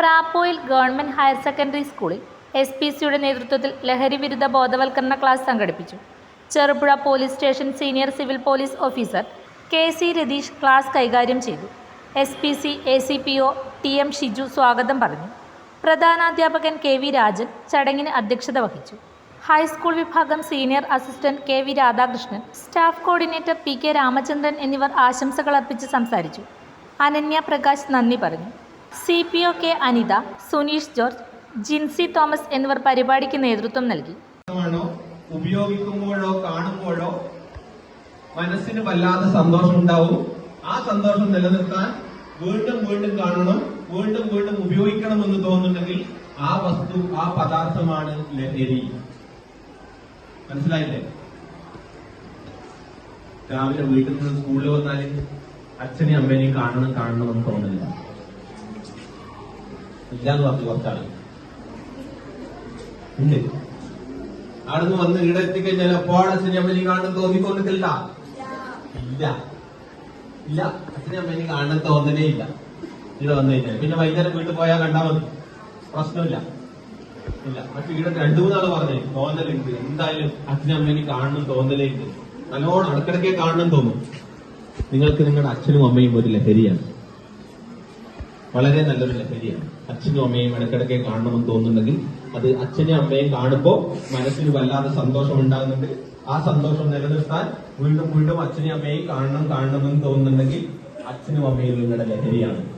പ്രാപ്പോയിൽ government higher secondary സ്കൂളിൽ S P സിയുടെ നേതൃത്വത്തിൽ ലഹരി വിരുദ്ധ ബോധവൽക്കരണ ക്ലാസ് സംഘടിപ്പിച്ചു. Cherupuzha police station senior civil police officer K C Ratheesh class കൈകാര്യം ചെയ്തു. S P C A C P O T M Shiju സ്വാഗതം പറഞ്ഞു. പ്രധാനാധ്യാപകൻ കെ വി രാജൻ ചടങ്ങിന് അധ്യക്ഷത വഹിച്ചു. ഹൈസ്കൂൾ വിഭാഗം senior assistant K V Radhakrishnan staff coordinator P K Ramachandran എന്നിവർ ആശംസകൾ അർപ്പിച്ച് സംസാരിച്ചു. അനന്യ പ്രകാശ് നന്ദി പറഞ്ഞു. C P O K Anitha Suneesh George Jincy Thomas എന്നിവർ പരിപാടിക്ക് നേതൃത്വം നൽകി. ഉപയോഗിക്കുമ്പോഴോ കാണുമ്പോഴോ മനസ്സിന് വല്ലാതെ സന്തോഷം ഉണ്ടാവും ആ സന്തോഷം നിലനിർത്താൻ വീണ്ടും വീണ്ടും കാണണം. വീണ്ടും വീണ്ടും ഉപയോഗിക്കണമെന്ന് തോന്നുന്നുണ്ടെങ്കിൽ ആ വസ്തു ആ പദാർത്ഥമാണ് ലഹരി. മനസ്സിലായില്ലേ? രാവിലെ വീട്ടിൽ നിന്ന് സ്കൂളിൽ വന്നാൽ അച്ഛനെ അമ്മേനെയും കാണണം കാണണം എന്ന് തോന്നില്ല ഇല്ലാന്ന് പറഞ്ഞു കുറച്ചാണ് ഉണ്ട്. അവിടുന്ന് വന്ന് ഇവിടെ എത്തിക്കഴിഞ്ഞാൽ അപ്പോൾ അച്ഛനെ അമ്മേനെയും കാണാൻ തോന്നിക്കൊണ്ടിട്ടില്ല ഇല്ല. ഇല്ല. അച്ഛനെ അമ്മേനെയും കാണണം തോന്നലേ ഇല്ല. ഇവിടെ വന്നു കഴിഞ്ഞാൽ. പിന്നെ വൈകുന്നേരം വീട്ടിൽ പോയാൽ കണ്ടാൽ മതി. പ്രശ്നമില്ല. ഇല്ല. പക്ഷെ ഇവിടെ രണ്ടു മൂന്നാൾ പറഞ്ഞേ തോന്നലുണ്ട്. എന്തായാലും അച്ഛനമ്മേനെ കാണണം തോന്നലേ ഉണ്ട് നല്ലോണം ഇടക്കിടക്കേ കാണണം തോന്നും. നിങ്ങൾക്ക് നിങ്ങളുടെ അച്ഛനും അമ്മയും ഒരു ലഹരിയാണ്. വളരെ നല്ലൊരു ലഹരിയാണ്. അച്ഛനും അമ്മയും ഇടക്കിടക്കെ കാണണമെന്ന് തോന്നുന്നുണ്ടെങ്കിൽ അത് അച്ഛനും അമ്മയും കാണുമ്പോൾ മനസ്സിന് വല്ലാതെ സന്തോഷം ഉണ്ടാകുന്നുണ്ട്. ആ സന്തോഷം നിലനിർത്താൻ വീണ്ടും വീണ്ടും അച്ഛനും അമ്മയും കാണണം കാണണമെന്ന് തോന്നുന്നുണ്ടെങ്കിൽ അച്ഛനും അമ്മയും നിങ്ങളുടെ ലഹരിയാണ്.